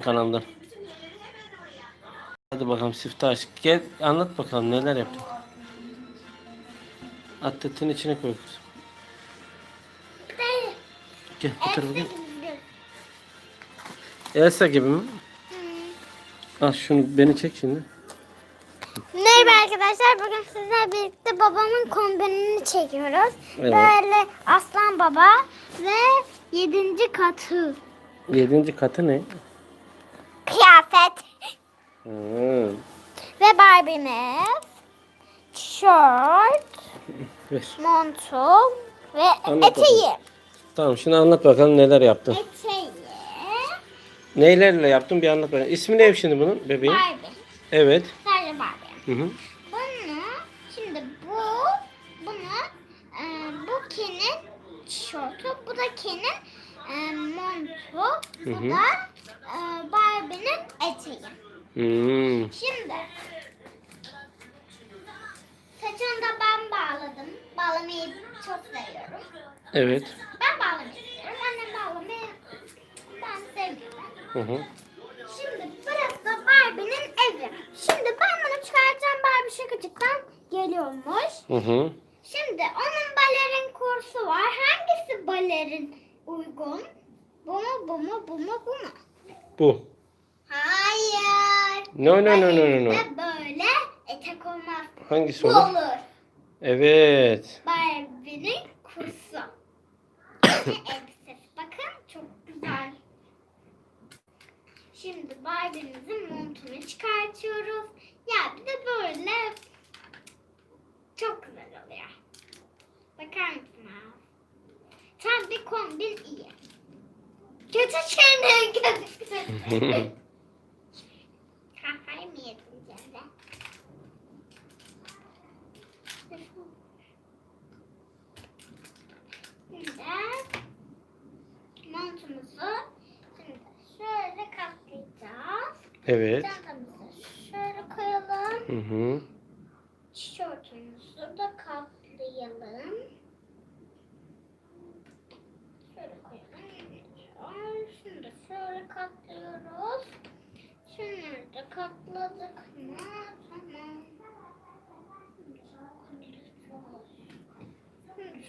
kanalda. Hadi bakalım Siftaş. Gel anlat bakalım neler yaptın. Atletin içine koy. Gel bu tarafa gel. Elsa gibi mi? Al şunu beni çek şimdi. Merhaba arkadaşlar. Bugün sizlerle birlikte babamın kombinini çekiyoruz. Evet. Böyle aslan baba ve yedinci katı Yedinci katı ne? Kıyafet Hmm. ve Barbie'miz, tişört, Ver. montu ve Anlat eteği. Tamam şimdi anlat bakalım neler yaptın. Eteği, Neylerle yaptın bir anlat bakalım. İsmi ne şimdi bunun bebeğin? Barbie. Evet. Sadece Barbie. Hı hı. Bunu şimdi bu bunu e, bu Ken'in tişörtü, bu da Ken'in e, montu, bu Hı hı. da e, Barbie'nin eteği. Hmm. Şimdi saçını da ben bağladım. Bağlamayı çok seviyorum. Evet. Ben bağlamayı seviyorum. Annem bağlamayı ben sevmiyorum. Hı hı. Şimdi burası da Barbie'nin evi. Şimdi ben bunu çıkartacağım Barbie şakacıktan geliyormuş. Hı hı. Şimdi onun balerin kursu var. Hangisi balerin uygun? Bu mu bu mu bu mu bu mu? Bu. Hayır. No no no no no. no. Böyle etek olmaz. Hangisi Bu olur? olur. Evet. Barbie'nin kursu. Elbisesi. Bakın çok güzel. Şimdi Barbie'mizin montunu çıkartıyoruz. Ya bir de böyle çok güzel oluyor. Bakar mısın abi? Tam bir kombin iyi. Kötü şeyler kötü. Kafayı mı yedin Cemre? Şimdi montumuzu şimdi şöyle katlayacağız. evet. Çantamızı şöyle koyalım. Hı hı. Tişörtümüzü de katlayalım. Şöyle koyalım. Şunu da şöyle katlıyoruz. Şunları da katladık mı? Tamam. Şimdi şöyle şöyle getireceğim. Şimdi gidiyorum.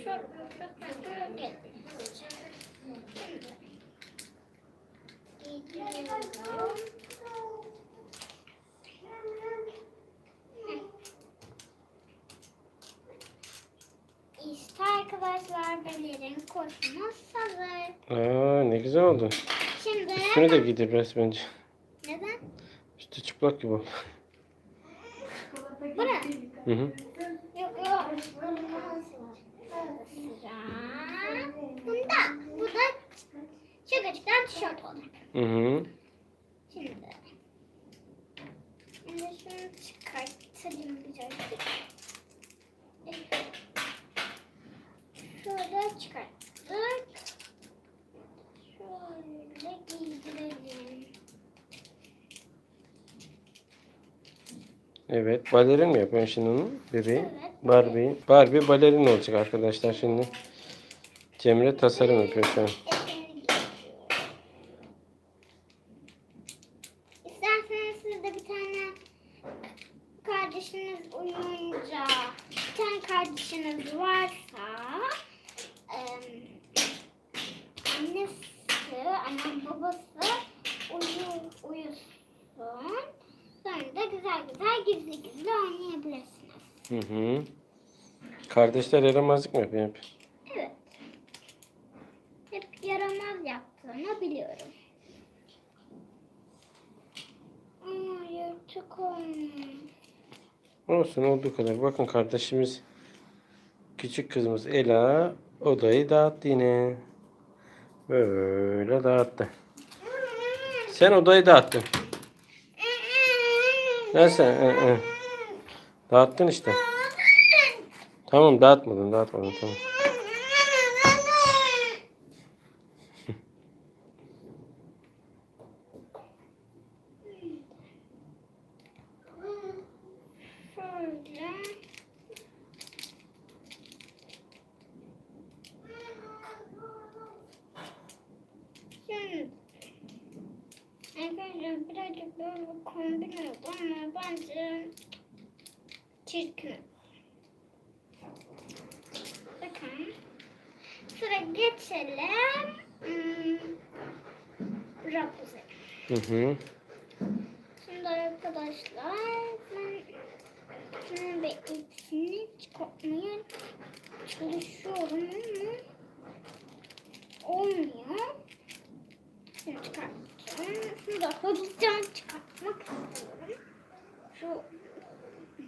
İşte arkadaşlar belerin koşumuz hazır. Aa ne güzel oldu. Şimdi Üstünü de giydir biraz bence. neden? Üstü çıplak gibi oldu. Bu ne? Hı hı. Yok yok. Sıra. Bunda. Bu da şakacıktan tişört olacak. Hı hı. Şimdi. Şimdi şunu çıkartalım birazcık. Şöyle çıkarttık. Şöyle giydirelim. Evet. Balerin mi yapıyorsun şimdi onu? Bebeği. Evet. Barbie. Barbie balerin olacak arkadaşlar şimdi. Cemre tasarım yapıyor şu an. Eteğini giyiyorum. İsterseniz siz de bir tane kardeşiniz uyuyunca bir tane kardeşiniz varsa em, annesi, annem babası uyu, uyusun. Sonra da güzel güzel gizli gizli oynayabilirsiniz. Hı hı. Kardeşler yaramazlık mı yapıyor hep? Evet. Hep yaramaz yaptığını biliyorum. Olsun olduğu kadar. Bakın kardeşimiz küçük kızımız Ela odayı dağıttı yine. Böyle dağıttı. Sen odayı dağıttın. Neyse. Hı hı. Dağıttın işte. Tamam dağıtmadın dağıtmadın tamam. Şöyle. Şimdi. Evet. Şöyle birazcık böyle kombin oldu ama bence çirkin. Bakın. Sıra geçelim. Hmm, Rapunzel. Hı hı. Şimdi arkadaşlar ben şunun bir ipini çıkartmaya çalışıyorum ama olmuyor. Şunu çıkartacağım. Şunu da hızlıca istiyorum. Şu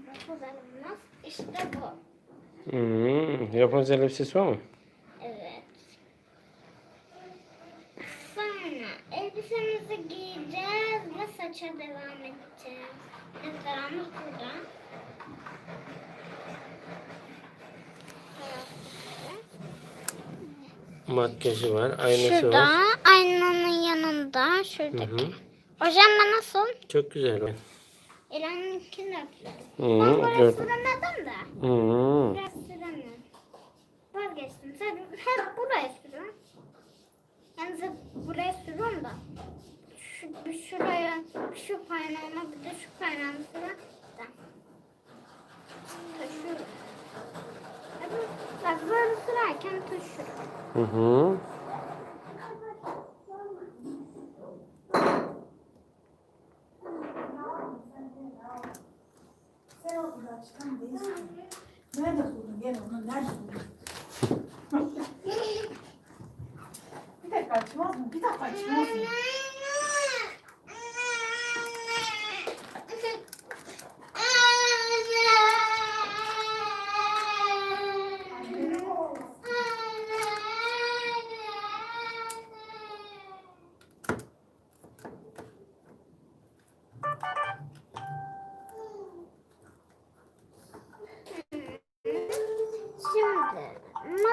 Rapunzel'imiz işte bu. Hı. Rapunzel elbisesi var mı? Evet. Sonra elbisemizi giyeceğiz ve saça devam edeceğiz. Restoranımız burada. Makyajı var. Aynası Şurada var. aynanın yanında Hı şuradaki. hı. Hocam da nasıl? Çok güzel. İran'ınkini yapıyorum. Hı Ben buraya Gördüm. süremedim de. Hı hı. Biraz süremem. Vazgeçtim. Sen hep buraya sürüyorum. Yalnız hep buraya sürüyorum da. Şu, bir şuraya, şu kaynağına bir de şu kaynağına sürüyorum. da. Taşıyorum. Bak böyle sürerken taşıyorum. Hı hı. Sen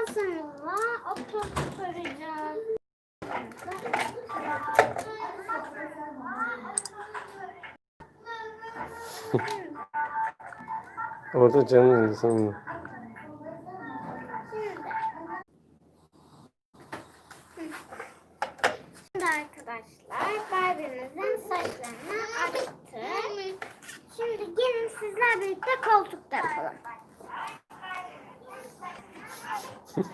masamıza oturtacağız. Orada canın insan. Şimdi arkadaşlar Barbie'mizin saçlarını açtık. Şimdi gelin sizler birlikte koltukta yapalım. Şimdi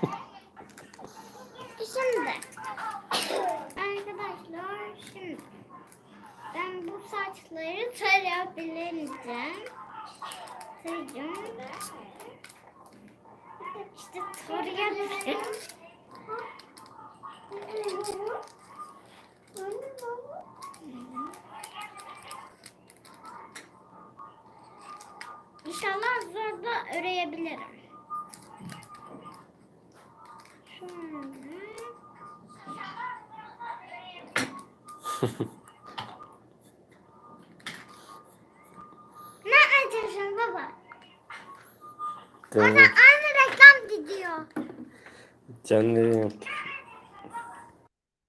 arkadaşlar şimdi ben bu saçları tarayabileceğim. Tarayacağım. İşte tarayabilirim. İnşallah zor da öreyebilirim. Ne açıyorsun baba? Bana Canlı, aynı reklam gidiyor. canlı yayın yaptık.